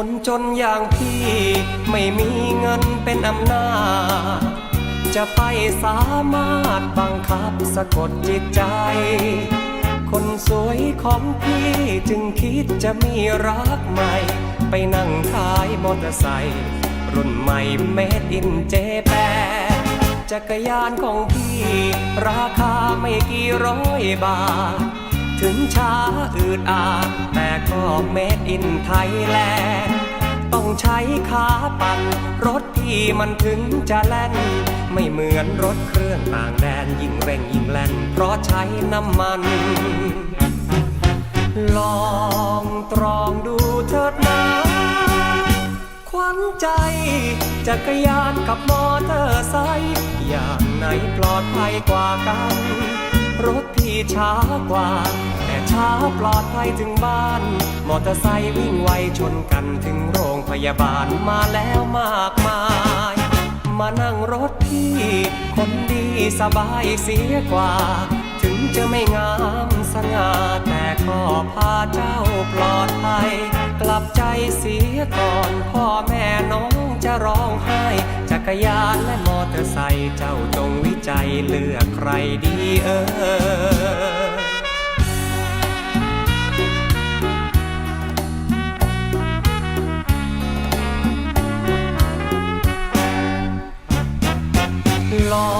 คนจนอย่างพี่ไม่มีเงินเป็นอำนาจ จะไปสามารถบังคับสะกดจิตใจ คนสวยของพี่จึงคิดจะมีรักใหม่ ไปนั่งขายมอเตอร์ไซค์รุ่นใหม่เมดอินเจแปจักรยานของพี่ ราคาไม่กี่ร้อยบาท ถึงช้าอืดอาดแต่ก็เมดอินไทยแลนด์ต้องใช้ขาปั่นรถที่มันถึงจะแล่น ไม่เหมือนรถเครื่องต่างแดนยิ่งเร่งยิ่งแล่น เพราะใช้น้ำมัน ลองตรองดูเถิดนะขวัญใจจักรยานกับมอเตอร์ไซค์อย่างไหนปลอดภัยกว่ากัน รถที่ช้ากว่า แต่ช้าปลอดภัยถึงบ้าน มอเตอร์ไซค์วิ่งไวชนกันถึงโรงพยาบาลมาแล้วมากมาย มานั่งรถพี่ คนดีสบายเสียกว่า ถึงจะไม่งามสง่าแต่ก็พาเจ้าปลอดภัย กลับใจเสียก่อนพ่อแม่ เจ้าจงวิจัยเลือกใครดีเออลอ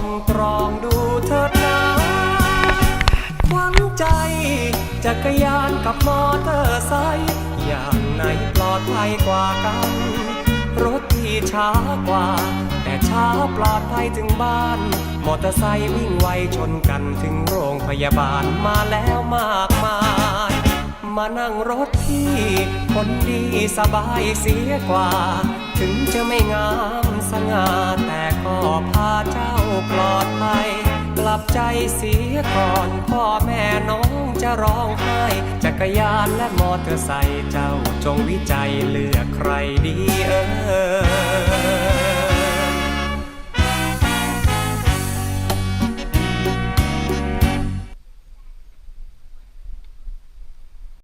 งตรองดูเถิดนะขวัญใจ จักรยานกับมอเตอร์ไซค์อย่างไหนปลอดภัยกว่ากัน รถที่ช้ากว่า ช้าปลอดภัยถึงบ้าน มอเตอร์ไซค์วิ่งไวชนกันถึงโรงพยาบาลมาแล้วมากมาย มานั่งรถพี่คนดีสบายเสียกว่า ถึงจะไม่งามสง่าแต่ก็พาเจ้าปลอดภัยกลับใจเสียก่อนพ่อแม่น้องจะร้องไห้จักรยานและมอเตอร์ไซค์เจ้าจงวิจัยเลือกใครดีเออ